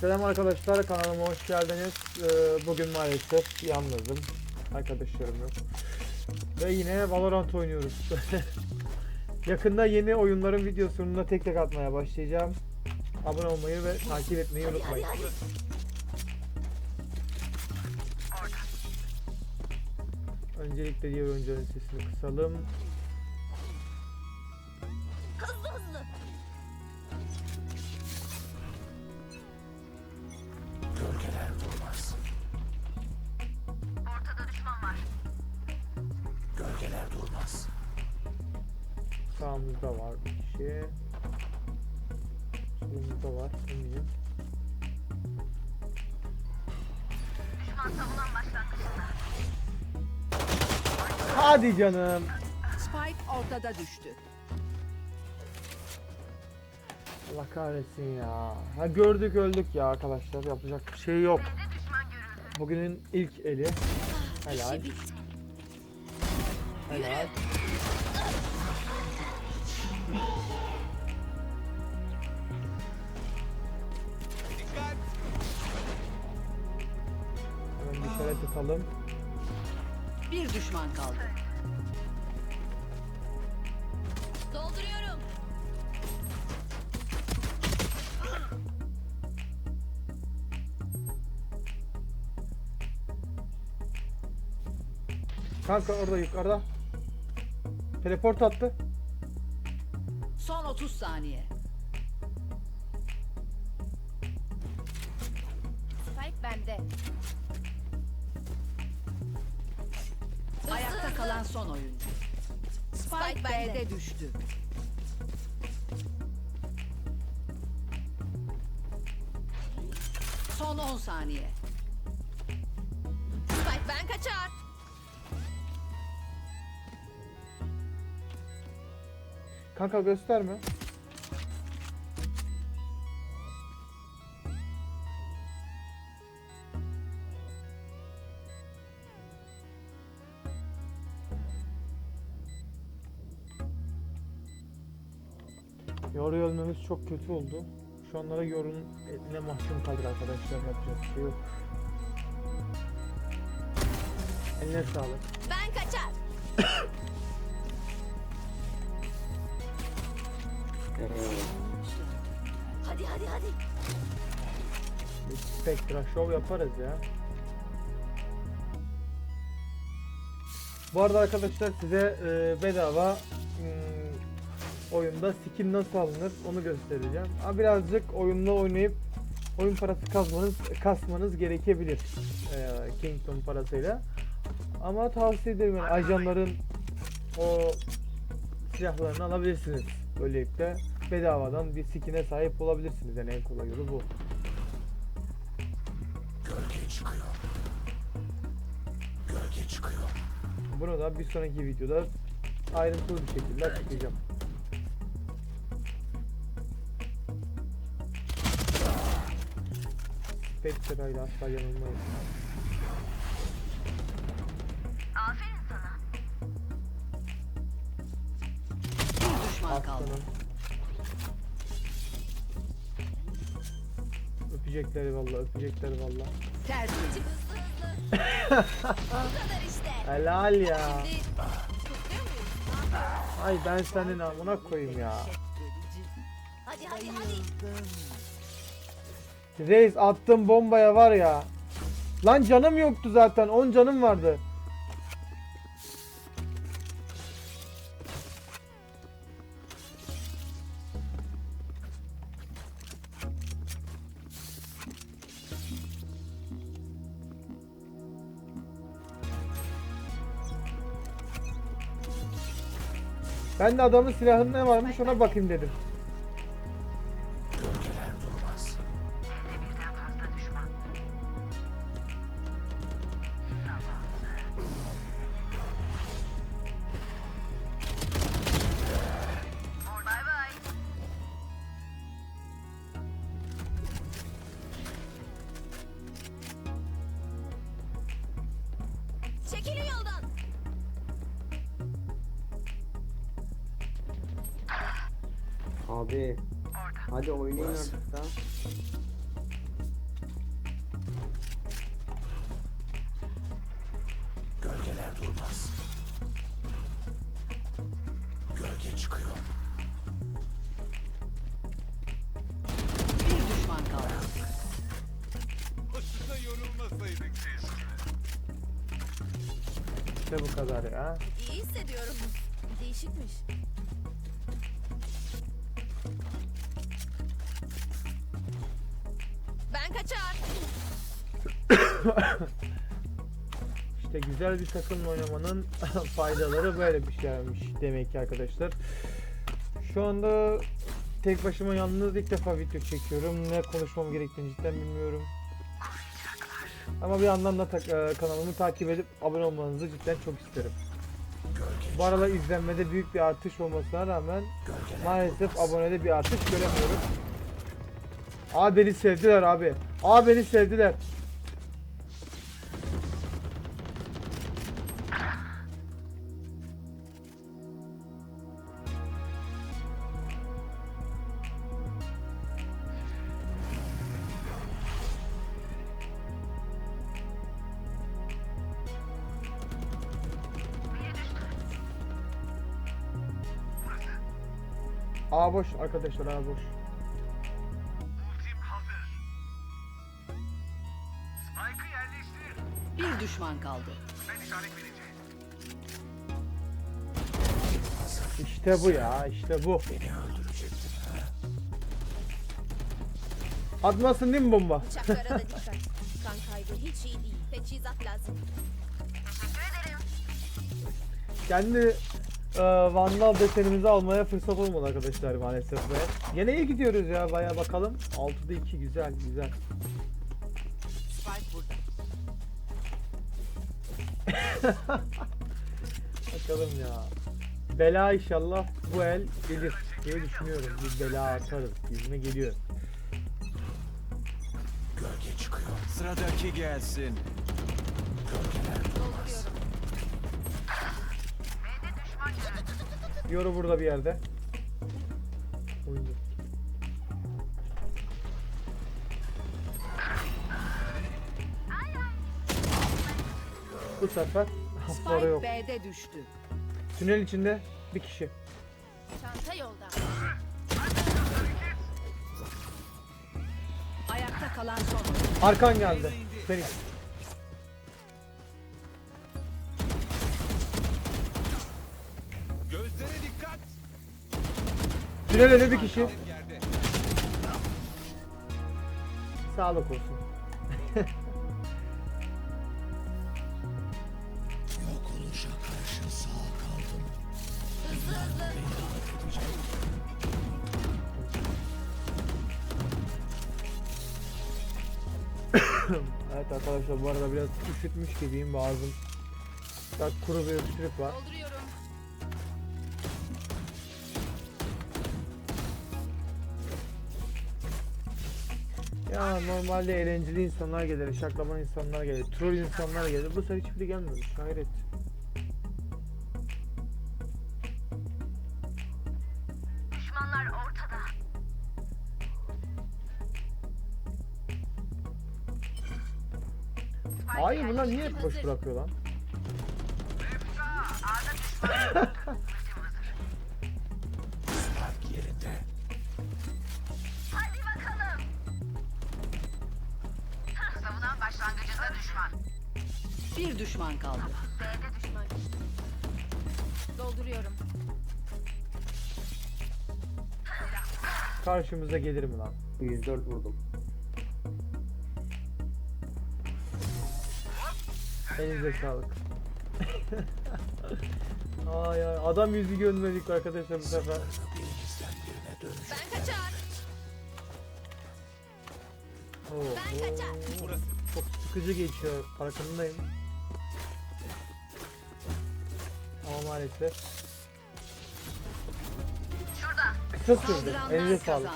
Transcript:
Selam arkadaşlar kanalıma hoş geldiniz. Ee, bugün maalesef yalnızım. Arkadaşlarım yok. Ve yine Valorant oynuyoruz. Yakında yeni oyunların videosunu da tek tek atmaya başlayacağım. Abone olmayı ve takip etmeyi unutmayın. Öncelikle diğer oyuncuların sesini kısalım. Durmaz. Sağımızda var bir kişi. Solumuzda var eminim. Düşman savunan başlangıçta. Hadi canım. Spike ortada düştü. Allah kahretsin ya. Ha gördük öldük ya arkadaşlar. Yapacak bir şey yok. Bugünün ilk eli. Helal. Helal. Hemen bir şöyle tutalım. Bir düşman kaldı. Dolduruyorum. Kanka orada yukarıda. Teleport attı. Son 30 saniye. Spike bende. Ayakta kalan son oyuncu. Spike Spike bende. B'de düştü. Son 10 saniye. Spike ben kaçar. Kanka gösterme. Yoru ölmemiz çok kötü oldu. Şu anlara yorun eline mahkum kaldık arkadaşlar yapacak bir şey yok. Eline sağlık. Ben kaçar. Spectra Show yaparız ya. Bu arada arkadaşlar size e, bedava hmm, oyunda skin nasıl alınır onu göstereceğim. Ha, birazcık oyunla oynayıp oyun parası kasmanız kasmanız gerekebilir e, Kingdom parasıyla. Ama tavsiye ederim yani ajanların o silahlarını alabilirsiniz. Böylelikle bedavadan bir skin'e sahip olabilirsiniz. Yani en kolay yolu bu. Gölge çıkıyor. Gölge çıkıyor. Bunu da bir sonraki videoda ayrıntılı bir şekilde açıklayacağım. Spectre ile asla yanılmayız. Aferin sana. Bir düşman kaldı. Öpecekler valla, öpecekler valla. Tertemiz. Hızlı hızlı. Bu kadar işte. Helal ya. Ay ben senin amına koyayım ya. Hadi hadi hadi. Reis attığım bombaya var ya. Lan canım yoktu zaten. 10 canım vardı. Ben de adamın silahında ne varmış ona bakayım dedim. Abi. Hadi oynayın artık da. Gölgeler durmaz. Gölge çıkıyor. Bir düşman kaldı. Boşuna yorulmasaydık İşte bu kadar ya. İyi hissediyorum. Değişikmiş. Kaçar. İşte güzel bir takımla oynamanın faydaları böyle bir şeymiş demek ki arkadaşlar. Şu anda tek başıma yalnız ilk defa video çekiyorum. Ne konuşmam gerektiğini cidden bilmiyorum. Ama bir yandan da tak- e, kanalımı takip edip abone olmanızı cidden çok isterim. Bu aralar izlenmede büyük bir artış olmasına rağmen maalesef abonede bir artış göremiyorum. Abi beni sevdiler abi. Abi beni sevdiler. A boş arkadaşlar A boş. Düşman kaldı. İşte bu ya işte bu. Beni öldürecektin ha? Atmasın değil mi bomba? Bıçaklara da dikkat. Kan kaybı hiç iyi değil. Teçhizat lazım. Teşekkür ederim. Kendi e, Vandal desenimizi almaya fırsat olmadı arkadaşlar maalesef ve Yine iyi gidiyoruz ya baya bakalım. 6'da 2 güzel güzel. Spike burada. Bakalım ya. Bela inşallah bu el gelir diye düşünüyorum. Bir bela atarız. Yüzüme geliyor. Gölge çıkıyor. Sıradaki gelsin. Gölgeler Dolduruyorum. Yoru burada bir yerde. Bu sefer Spike yok. B'de düştü. Tünel içinde bir kişi. Çanta yolda. Ayakta kalan son. Arkan geldi. Phoenix. Gözlere dikkat. Tünelde bir kişi. Sağlık olsun. Evet arkadaşlar bu arada biraz üşütmüş gibiyim boğazım. Biraz kuru bir öksürük var. Dolduruyorum. Ya normalde eğlenceli insanlar gelir, şaklaban insanlar gelir, troll insanlar gelir. Bu sefer hiçbiri gelmemiş. Hayret. Hayır bunlar niye hep boş bırakıyor lan? Spike yerinde. Hadi bakalım. Savunan başlangıcında düşman. Bir düşman kaldı. B'de düşman. Dolduruyorum. Karşımıza gelir mi lan? 104 vurdum. Elinize sağlık. ay ay adam yüzü görmedik arkadaşlar bu sefer. Ben kaçar. Oo, Ben kaçar. Çok sıkıcı geçiyor farkındayım. Ama maalesef Şurada. kısa sürdü. Elinize sağlık.